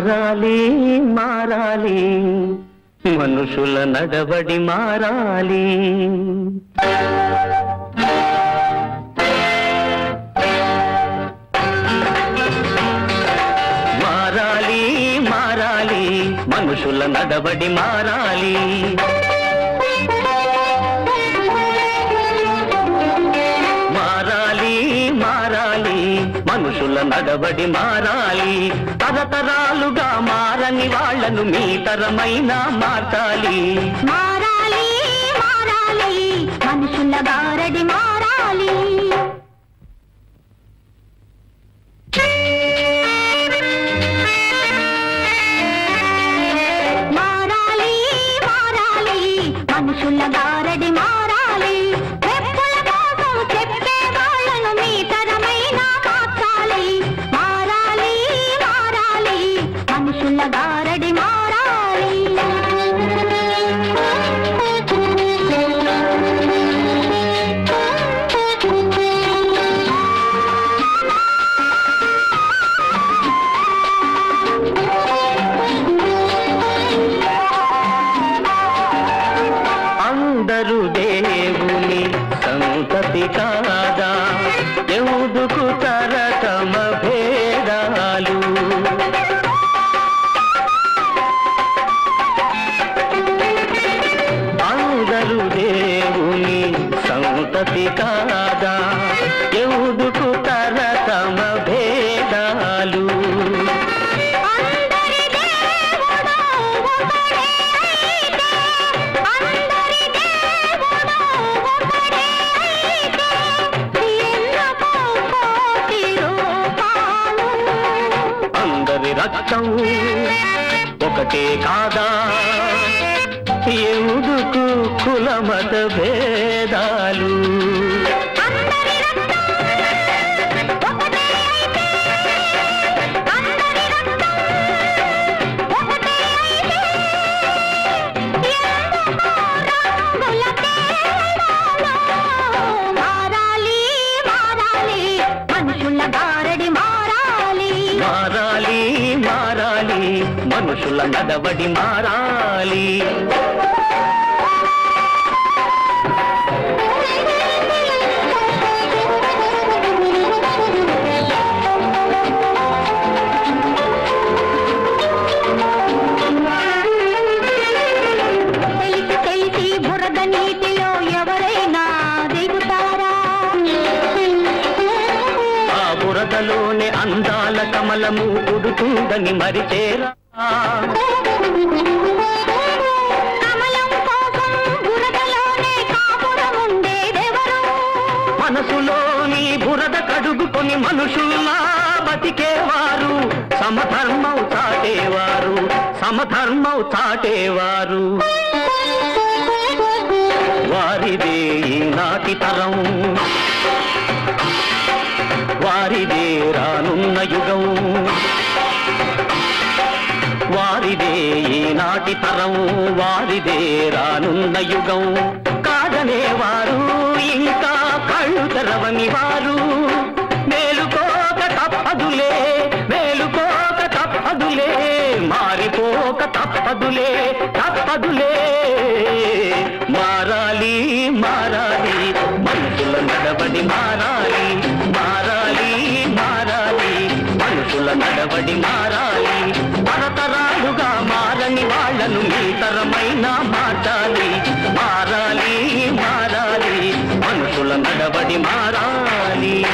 మారాలి మారాలి. మనుషుల నడవడి మారాలి. మారాలి మారాలి. మనుషుల నడవడి మారాలి. మనుషుల నడబడి మారాలి. తరతరాలుగా మారని వాళ్ళను మీ తరమైన మార్చాలి. మారాలి మారాలి మనుషుల బారడి మారాలి. మారాలి మారాలి మనుషుల బారడి మారాలి. కాదా ఎందుకు తరతమ భేదాలు? అందరూ దేవుని సంతతి కాదా? రక్తం ఒకటే కాదా? ఎందుకు కులమత భేదాలు? మనుషుల నడవడి మారాలి బురదలోనే అందాల కమలము పుడుతుందని మరిచేరా మనసులోని బురద కడుగుకొని మనుషుల్లా బతికేవారు. సమధర్మం చాటేవారు సమధర్మం చాటేవారు. వారిదే నాటి తరం. ఈనాటి తరం వారిదే రానున్న యుగం. కాదనేవారు ఇంకా కళ్ళు తెరవని వారు. మేలుకోక తప్పదులే మేలుకోక తప్పదులే మారిపోక తప్పదులే తప్పదులే. మారాలి మారాలి మనుషుల నడవడి మారాలి మాటాలి మారాలి మారాలి. మనుషుల నడవడి మారాలి.